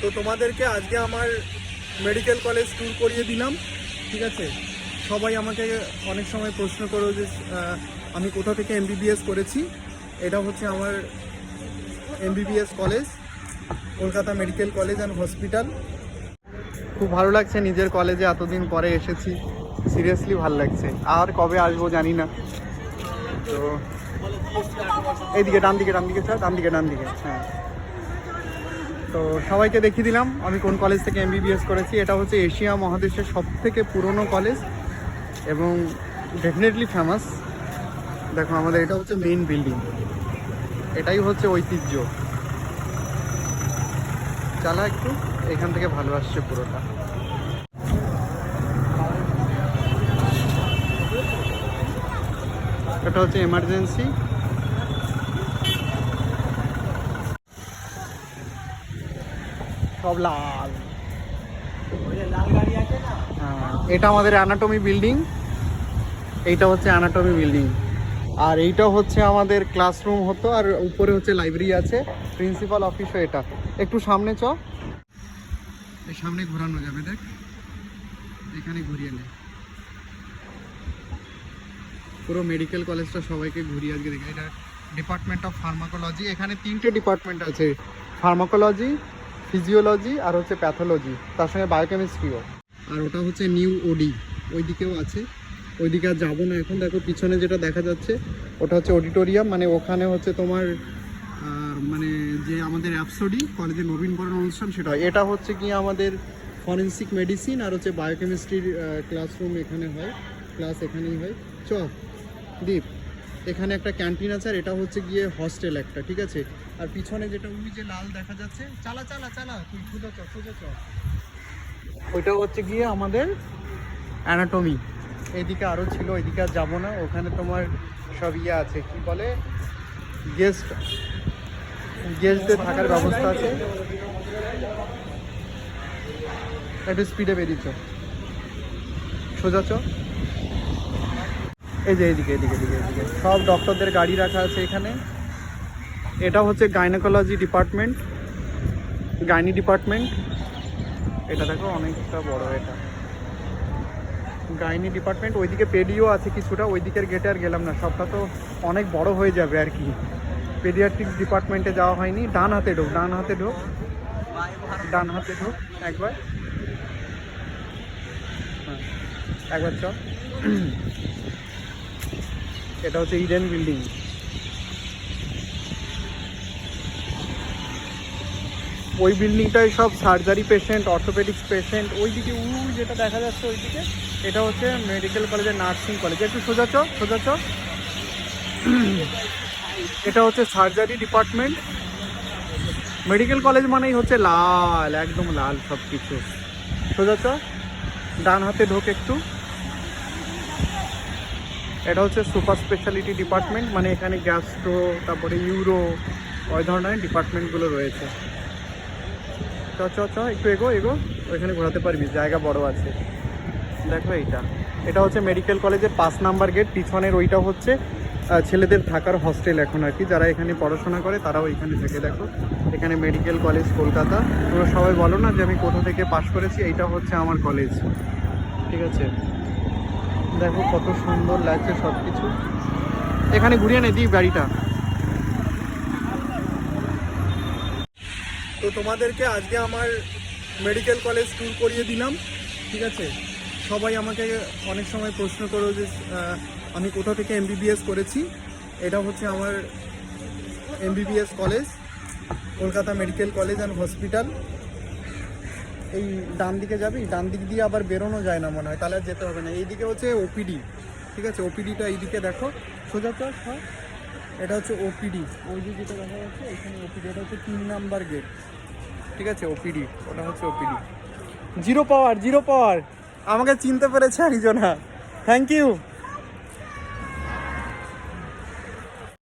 তো তোমাদেরকে আজকে আমার মেডিকেল কলেজ ট্যুর করিয়ে দিলাম, ঠিক আছে? সবাই আমাকে অনেক সময় প্রশ্ন করো যে আমি কোথা থেকে এমবিবিএস করেছি? এটা হচ্ছে আমার MBBS college Kolkata medical college and hospital খুব ভালো লাগছে নিজের কলেজে এতদিন পরে এসেছি। সিরিয়াসলি ভালো লাগছে। আর কবে আসব জানি না। তো, এইদিকে ডান দিকে ডান দিকে স্যার ডান দিকে ডান দিকে হ্যাঁ। তো সবাইকে দেখিয়ে দিলাম, আমি কোন কলেজ থেকে এমবিবিএস করেছি, এটা হচ্ছে এশিয়া মহাদেশের সব থেকে পুরনো কলেজ এবং ডেফিনেটলি ফেমাস দেখো আমাদের, এটা হচ্ছে মেইন বিল্ডিং এটাই হচ্ছে ঐতিহ্য। চালা একটু, এখান থেকে ভালো আসছে পুরোটা। এটা হচ্ছে এমার্জেন্সি সব লাল। হ্যাঁ, এটা আমাদের অ্যানাটমি বিল্ডিং এইটা হচ্ছে অ্যানাটমি বিল্ডিং আর এইটা হচ্ছে আমাদের ক্লাসরুম হতো আর উপরে হচ্ছে লাইব্রেরি আছে প্রিন্সিপাল অফিসও এটা। একটু সামনে চ। এই সামনে ঘোরানো যাবে দেখ। এখানে ঘুরিয়ে নে। পুরো মেডিকেল কলেজটা সবাইকে ঘুরিয়ে আজকে দেখে এটা ডিপার্টমেন্ট অফ ফার্মাকোলজি এখানে তিনটে ডিপার্টমেন্ট আছে। ফার্মাকোলজি ফিজিওলজি আর হচ্ছে প্যাথোলজি তার সঙ্গে বায়োকেমিস্ট্রিও আর ওটা হচ্ছে নিউ ওডি ওই দিকেও আছে। ওইদিকে আর যাব না এখন। দেখো পিছনে যেটা দেখা যাচ্ছে, ওটা হচ্ছে অডিটোরিয়াম মানে ওখানে হচ্ছে তোমার মানে যে আমাদের অ্যাপসোডি কলেজে নবীনবরণ অনুষ্ঠান, সেটা এটা হচ্ছে কি আমাদের ফরেন্সিক মেডিসিন আর হচ্ছে বায়োকেমিস্ট্রির ক্লাসরুম এখানে হয়। ক্লাস এখানেই হয়। চ দীপ। এখানে একটা ক্যান্টিন আছে আর এটা হচ্ছে গিয়ে হস্টেল একটা, ঠিক আছে? আর পিছনে যেটা, ওই যে লাল দেখা যাচ্ছে। চালা চালা চালা, তুই সোজা চ সোজা চ ওইটা হচ্ছে গিয়ে আমাদের অ্যানাটমি এদিকে আরও ছিল ওইদিকে আর যাব না। ওখানে তোমার সব ইয়ে আছে, কি বলে? গেস্ট গেস্টদের থাকার ব্যবস্থা আছে। একটু স্পিডে বেরিয়েছ সোজা চ এই যে এইদিকে এদিকে এদিকে এদিকে। সব ডক্টরদের গাড়ি রাখা আছে এখানে। এটা হচ্ছে গাইনোকোলজি ডিপার্টমেন্ট গাইনি ডিপার্টমেন্ট এটা দেখো অনেকটা বড় এটা। গাইনি ডিপার্টমেন্ট ওইদিকে পেডিও আছে কিছুটা ওই দিকের গেটে আর গেলাম না। সবটা তো অনেক বড় হয়ে যাবে আর কি। পেডিয়াট্রিক্স ডিপার্টমেন্টে যাওয়া হয়নি। ডান হাতে ঢোক ডান হাতে ঢোক। ডান হাতে ঢোক একবার। হ্যাঁ, একবার চ এটা হচ্ছে ইডেন বিল্ডিং ওই বিল্ডিংটায় সব সার্জারি পেশেন্ট অর্থোপেডিক্স পেশেন্ট ওইদিকে ওই যেটা দেখা যাচ্ছে ওইদিকে, এটা হচ্ছে মেডিকেল কলেজের নার্সিং কলেজ একটু সোজা চ সোজা চ। এটা হচ্ছে সার্জারি ডিপার্টমেন্ট মেডিকেল কলেজ মানেই হচ্ছে লাল, একদম লাল সব কিছু সোজা চ, ডান হাতে ঢোক একটু। এটা হচ্ছে সুপার স্পেশালিটি ডিপার্টমেন্ট মানে এখানে গ্যাস্ট্রো, তারপরে ইউরো, ওই ধরনের ডিপার্টমেন্টগুলো রয়েছে। চ চ চ, একটু এগো এগো, ওইখানে ঘোরাতে পারবি, জায়গা বড় আছে। দেখো এইটা। এটা হচ্ছে মেডিকেল কলেজের পাঁচ নাম্বার গেট, পিছনের ওইটা হচ্ছে ছেলেদের থাকার হস্টেল এখন আর কি। যারা এখানে পড়াশোনা করে, তারাও এখানে থেকে, দেখো। এখানে মেডিকেল কলেজ কলকাতা। তোমরা সবাই বলো না যে আমি কোথা থেকে পাশ করেছি, এইটা হচ্ছে আমার কলেজ। ঠিক আছে? দেখো কত সুন্দর লাগছে সব কিছু এখানে ঘুরিয়ে নে দিই গাড়িটা। তো তোমাদেরকে আজকে আমার মেডিকেল কলেজ ট্যুর করিয়ে দিলাম, ঠিক আছে? সবাই আমাকে অনেক সময় প্রশ্ন করো যে আমি কোথা থেকে এমবিবিএস করেছি? এটা হচ্ছে আমার MBBS college Kolkata medical college and hospital এই ডান দিকে যাবি, ডান দিক দিয়ে আবার বেরোনো যায় না মনে হয়, তাহলে আর যেতে হবে না। এইদিকে হচ্ছে ওপিডি ঠিক আছে? ওপিডিটা এইদিকে দেখো, সোজা তো এটা হচ্ছে ওপিডি ওই যে যেটা দেখা যাচ্ছে, এখানে ওপিডি এটা হচ্ছে তিন নাম্বার গেট ঠিক আছে? ওপিডি ওটা হচ্ছে OPD zero power zero power আমাকে চিনতে পেরেছে একজনা থ্যাংক ইউ